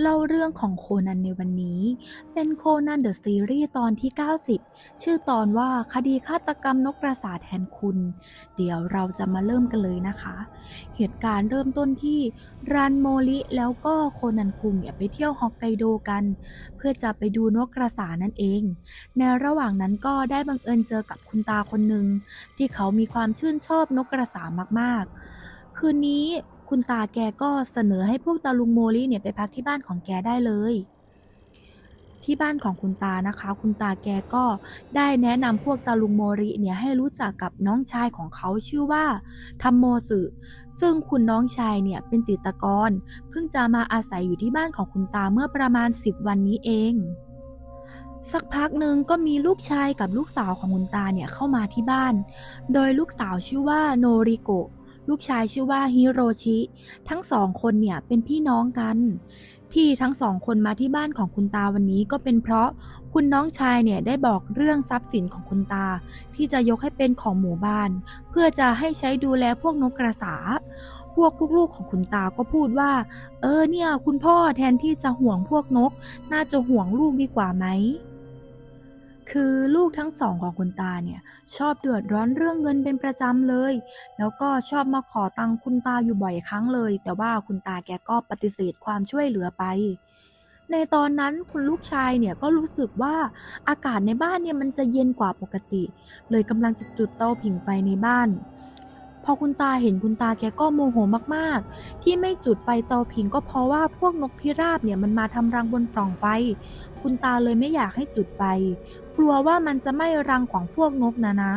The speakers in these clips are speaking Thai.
เล่าเรื่องของโคนันในวันนี้ เป็นโคนันเดอะซีรีส์ตอนที่ 90 ชื่อตอนว่าคดีฆาตกรรมนกกระสาแทนคุณ เดี๋ยวเราจะมาเริ่มกันเลยนะคะ เหตุการณ์เริ่มต้นที่รันโมริแล้วก็โคนันคุงเนี่ยไปเที่ยวฮอกไกโดกัน เพื่อจะไปดูนกกระสานั่นเอง ในระหว่างนั้นก็ได้บังเอิญเจอกับคุณตาคนหนึ่งที่เขามีความชื่นชอบนกกระสามากๆ คืนนี้ คุณตาแกก็เสนอให้พวกตาลุงโมริเนี่ยไปพักที่บ้านของแกได้เลย ที่บ้านของคุณตานะคะ คุณตาแกก็ได้แนะนำพวกตาลุงโมริเนี่ยให้รู้จักกับน้องชายของเขาชื่อว่าทัมโมสึซึ่งคุณน้องชายเนี่ยเป็นจิตรกร เพิ่งจะมาอาศัยอยู่ที่บ้านของคุณตาเมื่อประมาณ 10 วันนี้เองสักพักหนึ่งก็มีลูกชายกับลูกสาวของคุณตาเนี่ยเข้ามาที่บ้าน โดยลูกสาวชื่อว่าโนริโกะ ลูกชายชื่อว่าฮิโรชิ ทั้งสองคนเนี่ยเป็นพี่น้องกัน ที่ทั้งสองคนมาที่บ้านของคุณตาวันนี้ก็เป็นเพราะคุณน้องชายเนี่ยได้บอกเรื่องทรัพย์สินของคุณตา ที่จะยกให้เป็นของหมู่บ้าน เพื่อจะให้ใช้ดูแลพวกนกกระสาพวกลูกๆของคุณตาก็พูดว่า เออเนี่ย คุณพ่อแทนที่จะห่วงพวกนก น่าจะห่วงลูกดีกว่าไหม คือลูกทั้งสองของคุณตาเนี่ยชอบเดือดร้อนเรื่องเงินเป็นประจำเลย แล้วก็ชอบมาขอตังคุณตาอยู่บ่อยครั้งเลย แต่ว่าคุณตาแกก็ปฏิเสธความช่วยเหลือไป ในตอนนั้นคุณลูกชายเนี่ยก็รู้สึกว่าอากาศในบ้านเนี่ยมันจะเย็นกว่าปกติ เลยกำลังจะจุดเตาผิงไฟในบ้าน พอคุณตาเห็นคุณตาแกก็โมโหมากๆ ที่ไม่จุดไฟเตาผิงก็เพราะว่าพวกนกพิราบเนี่ยมันมาทำรังบนปล่องไฟ คุณตาเลยไม่อยากให้จุดไฟ กลัวว่ามันจะไหม้รังของพวกนกนะนะ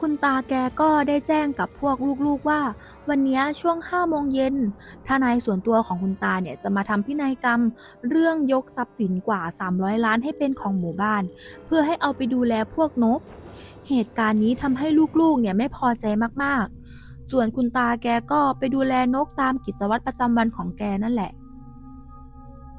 คุณตาแกก็ได้แจ้งกับพวกลูกๆว่า วันนี้ช่วง5โมงเย็นทนายส่วนตัวของคุณตาเนี่ยจะมาทำพินัยกรรม เรื่องยกทรัพย์สินกว่า 300 ล้านให้เป็นของหมู่บ้าน เพื่อให้เอาไปดูแลพวกนก เหตุการณ์นี้ทำให้ลูกๆ เนี่ยไม่พอใจมากๆ ส่วนคุณตาแกก็ไปดูแลนกตามกิจวัตรประจำวันของแกนั่นแหละ